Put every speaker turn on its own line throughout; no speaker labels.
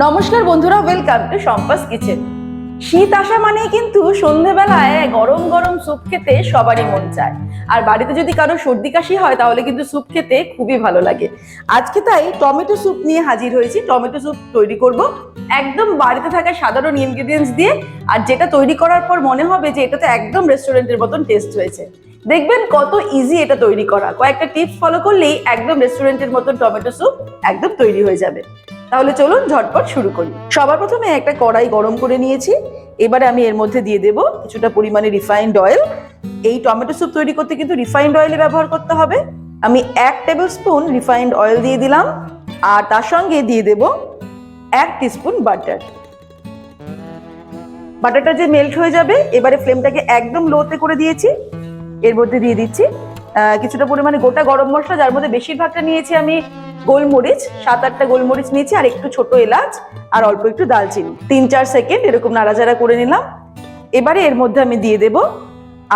নমস্কার বন্ধুরা welcome to সম্পাস kitchen শীত আসা মানেই কিন্তু সন্ধেবেলায় গরম গরম স্যুপ খেতে সবারই মন চায়। আর বাড়িতে যদি কারও সর্দি কাশি হয়, তাহলে কিন্তু স্যুপ খেতে খুবই ভালো লাগে। আজকে তাই টমেটো স্যুপ নিয়ে হাজির হয়েছি। টমেটো স্যুপ তৈরি করব। একদম বাড়িতে থাকা সাধারণ ইনগ্রিডিয়েন্টস দিয়ে। আর যেটা তৈরি করার পর মনে হবে যে এটাতে একদম রেস্টুরেন্টের মতন টেস্ট হয়েছে দেখবেন কত ইজি এটা তৈরি করা। কয়েকটা টিপস ফলো করলেই একদম রেস্টুরেন্টের মতন টমেটো স্যুপ একদম তৈরি হয়ে যাবে। তাহলে চলুন ঝটপট শুরু করি। সবার প্রথমে একটা কড়াই গরম করে নিয়েছি। এবারে আমি এর মধ্যে দিয়ে দেব কিছুটা পরিমাণে রিফাইন্ড অয়েল এই টমেটো স্যুপ তৈরি করতে কিন্তু রিফাইন্ড অয়েলই ব্যবহার করতে হবে। আমি এক টেবিল স্পুন রিফাইন্ড অয়েল দিয়ে দিলাম। আর তার সঙ্গে দিয়ে দেব এক টিস্পুন বাটার বাটারটা যে মেল্ট হয়ে যাবে, এবারে ফ্লেমটাকে একদম লোতে করে দিয়েছি। এর মধ্যে দিয়ে দিচ্ছি কিছুটা পরিমাণে গোটা গরম মশলা, যার মধ্যে বেশিরভাগটা নিয়েছি আমি গোলমরিচ, সাত আটটা গোলমরিচ নিয়েছি, আর একটু ছোট এলাচ, আর অল্প একটু দালচিনি তিন, চার সেকেন্ড এরকম নাড়াচাড়া করে নিলাম। এবারে এর মধ্যে আমি দিয়ে দেব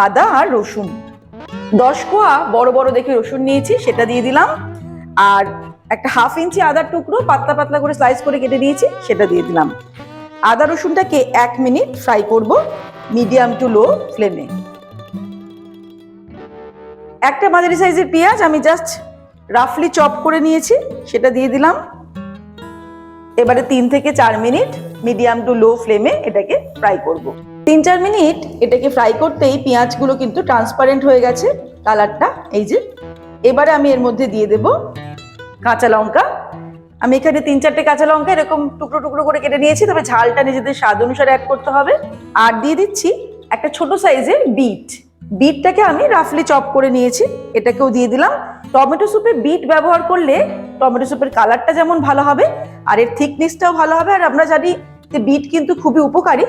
আদা আর রসুন। দশ কোয়া বড় বড় দেখে রসুন নিয়েছি, সেটা দিয়ে দিলাম। আর একটা হাফ ইঞ্চি আদার টুকরো পাতলা পাতলা করে স্লাইস করে কেটে নিয়েছি সেটা দিয়ে দিলাম। আদা রসুনটাকে এক মিনিট ফ্রাই করব মিডিয়াম টু লো ফ্লেমে একটা মাঝারি সাইজের পেঁয়াজ, আমি জাস্ট রাফলি চপ করে নিয়েছি, সেটা দিয়ে দিলাম। এবারে তিন থেকে চার মিনিট মিডিয়াম টু লো ফ্লেমে এটাকে ফ্রাই করব। তিন চার মিনিট এটাকে ফ্রাই করতেই পেঁয়াজগুলো কিন্তু ট্রান্সপারেন্ট হয়ে গেছে, কালারটা এই যে। এবারে আমি এর মধ্যে দিয়ে দেব কাঁচা লঙ্কা। আমি এখানে তিন চারটে কাঁচা লঙ্কা এরকম টুকরো টুকরো করে কেটে নিয়েছি, তবে ঝালটা নিজেদের স্বাদ অনুসারে অ্যাড করতে হবে। আর দিয়ে দিচ্ছি একটা ছোট সাইজের বিট বিটটাকে আমি রাফলি চপ করে নিয়েছি, এটাকেও দিয়ে দিলাম। টমেটো স্যুপে বিট ব্যবহার করলে টমেটো স্যুপের কালারটা যেমন ভালো হবে, আর এর থিকনেসটাও ভালো হবে। আর আমরা জানি যে বিট কিন্তু খুবই উপকারী,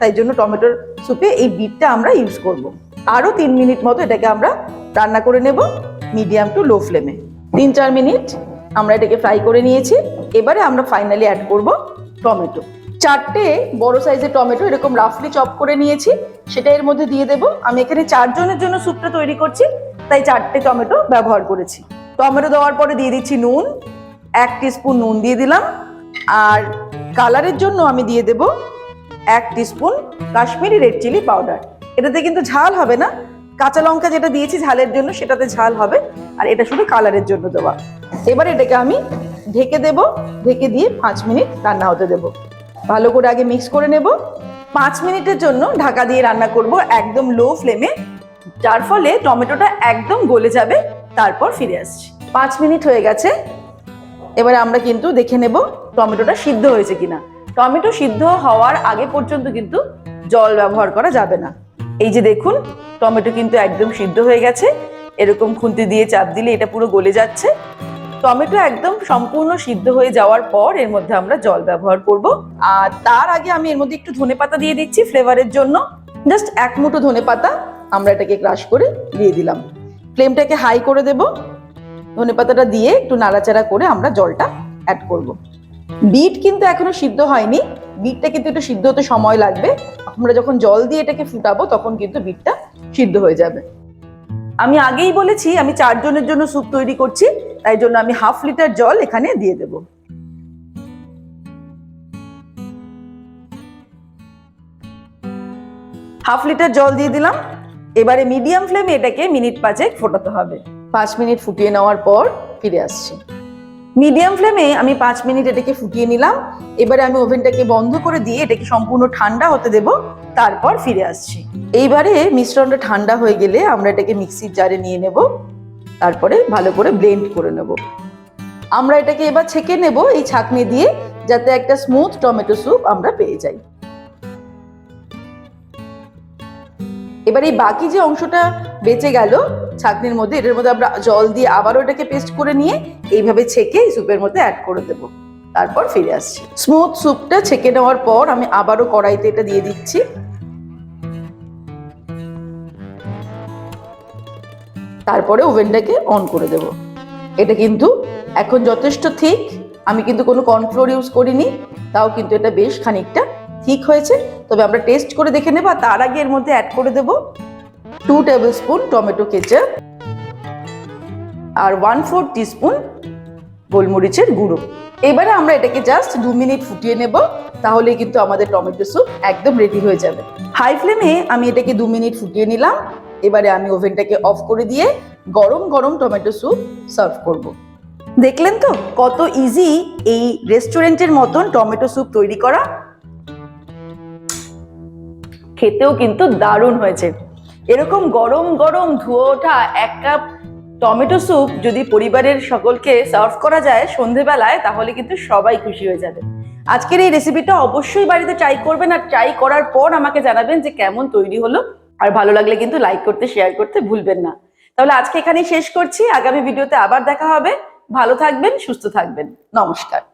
তাই জন্য টমেটোর স্যুপে এই বিটটা আমরা ইউজ করব। আরও তিন মিনিট মতো এটাকে আমরা রান্না করে নেব মিডিয়াম টু লো ফ্লেমে তিন চার মিনিট আমরা এটাকে ফ্রাই করে নিয়েছি। এবারে আমরা ফাইনালি অ্যাড করব টমেটো। চারটে বড় সাইজের টমেটো এরকম রাফলি চপ করে নিয়েছি। সেটা এর মধ্যে দিয়ে দেব। আমি এখানে চারজনের জন্য স্যুপটা তৈরি করছি। তাই চারটে টমেটো ব্যবহার করেছি। টমেটো দেওয়ার পরে দিয়ে দিচ্ছি নুন, এক স্পুন নুন দিয়ে দিলাম। আর কালারের জন্য আমি দিয়ে দেব এক spoon Kashmiri red chilli powder. এটাতে কিন্তু ঝাল হবে না। কাঁচা লঙ্কা যেটা দিয়েছি ঝালের জন্য সেটাতে ঝাল হবে। আর এটা শুধু কালারের জন্য দেওয়া। এবার এটাকে আমি ঢেকে দেব। ঢেকে দিয়ে পাঁচ মিনিট রান্না হতে দেব। ভালো করে আগে মিক্স করে নেব। পাঁচ মিনিটের জন্য ঢাকা দিয়ে রান্না করব একদম লো ফ্লেমে যার ফলে টমেটোটা একদম গলে যাবে, তারপর ফিরে আসছি। পাঁচ মিনিট হয়ে গেছে, এবারে আমরা কিন্তু দেখে নেব টমেটোটা সিদ্ধ হয়েছে কিনা। টমেটো সিদ্ধ হওয়ার আগে পর্যন্ত কিন্তু জল ব্যবহার করা যাবে না। এই যে দেখুন, টমেটো কিন্তু একদম সিদ্ধ হয়ে গেছে, এরকম খুন্তি দিয়ে চাপ দিলে এটা পুরো গলে যাচ্ছে। টমেটো একদম সম্পূর্ণ সিদ্ধ হয়ে যাওয়ার পর এর মধ্যে আমরা জল ব্যবহার করব। আর তার আগে আমি এর মধ্যে একটু ধনে পাতা দিয়ে দিচ্ছি ফ্লেভারের জন্য। জাস্ট এক মুঠো ধনে পাতা আমরা এটাকে ক্রাশ করে দিয়ে দিলাম। ফ্লেমটাকে হাই করে দেব। ধনে পাতাটা দিয়ে একটু নাড়াচাড়া করে আমরা জলটা অ্যাড করব। বিট কিন্তু এখনও সিদ্ধ হয়নি। বিটটা কিন্তু একটু সিদ্ধ হতে সময় লাগবে। আমরা যখন জল দিয়ে এটাকে ফুটাবো, তখন কিন্তু বিটটা সিদ্ধ হয়ে যাবে। আমি আগেই বলেছি, আমি চারজনের জন্য স্যুপ তৈরি করছি। তাই জন্য আমি হাফ লিটার জল এখানে দিয়ে দেব। হাফ লিটার জল দিয়ে দিলাম। এবারে মিডিয়াম ফ্লেমে এটাকে মিনিট পাঁচেক ফোটাতে হবে। পাঁচ মিনিট ফুটিয়ে নেওয়ার পর ফিরে আসছি। মিডিয়াম ফ্লেমে আমি পাঁচ মিনিট এটাকে ফুটিয়ে নিলাম। এবারে আমি ওভেনটাকে বন্ধ করে দিয়ে এটাকে সম্পূর্ণ ঠান্ডা হতে দেব। তারপর ফিরে আসছি। এইবারে মিশ্রণটা ঠান্ডা হয়ে গেলে আমরা এটাকে মিক্সির জারে নিয়ে নেব। তারপরে ভালো করে ব্লেন্ড করে নেব। আমরা এটাকে এবার ছেঁকে নেব এই ছাঁকনি দিয়ে যাতে একটা স্মুথ টমেটো স্যুপ আমরা পেয়ে যাই। এবার এই বাকি যে অংশটা বেঁচে গেল, ছাঁকনির মধ্যে, এটার মধ্যে আমরা জল দিয়ে আবারও এটাকে পেস্ট করে নিয়ে এইভাবে ছেঁকে স্যুপের মধ্যে অ্যাড করে দেব। তারপর ফিরে আসছি। স্মুথ স্যুপটা ছেঁকে নেওয়ার পর আমি আবারও কড়াইতে এটা দিয়ে দিচ্ছি। তারপরে ওভেনটাকে অন করে দেব। এটা কিন্তু এখন যথেষ্ট ঠিক আমি কিন্তু কোনো কর্নফ্লোর ইউজ করিনি, তাও কিন্তু এটা বেশ খানিকটা ঠিক হয়েছে। তবে আমরা টেস্ট করে দেখে নেব তার আগে এর মধ্যে অ্যাড করে দেব two tablespoon tomato ketchup আর ওয়ান ফোর টিস্পুন গোলমরিচের গুঁড়ো। এবারে আমরা এটাকে জাস্ট দু মিনিট ফুটিয়ে নেব তাহলে কিন্তু আমাদের টমেটো স্যুপ একদম রেডি হয়ে যাবে। হাই ফ্লেমে আমি এটাকে দু মিনিট ফুটিয়ে নিলাম, এবারে আমি ওভেনটাকে অফ করে দিয়ে গরম গরম টমেটো স্যুপ সার্ভ করব। দেখলেন তো কত ইজি এই রেস্টুরেন্টের মতন টমেটো স্যুপ তৈরি করা? খেতেও কিন্তু দারুণ হয়েছে। এরকম গরম গরম ধুয়ে ওঠা এক কাপ টমেটো স্যুপ যদি পরিবারের সকলকে সার্ভ করা যায় সন্ধেবেলায়, তাহলে কিন্তু সবাই খুশি হয়ে যাবে। আজকের এই রেসিপিটা অবশ্যই বাড়িতে ট্রাই করবেন আর ট্রাই করার পর আমাকে জানাবেন যে কেমন তৈরি হলো। আর ভালো লাগলে কিন্তু লাইক করতে শেয়ার করতে ভুলবেন না। তাহলে আজকে এখানেই শেষ করছি। আগামী ভিডিওতে আবার দেখা হবে। ভালো থাকবেন, সুস্থ থাকবেন। নমস্কার।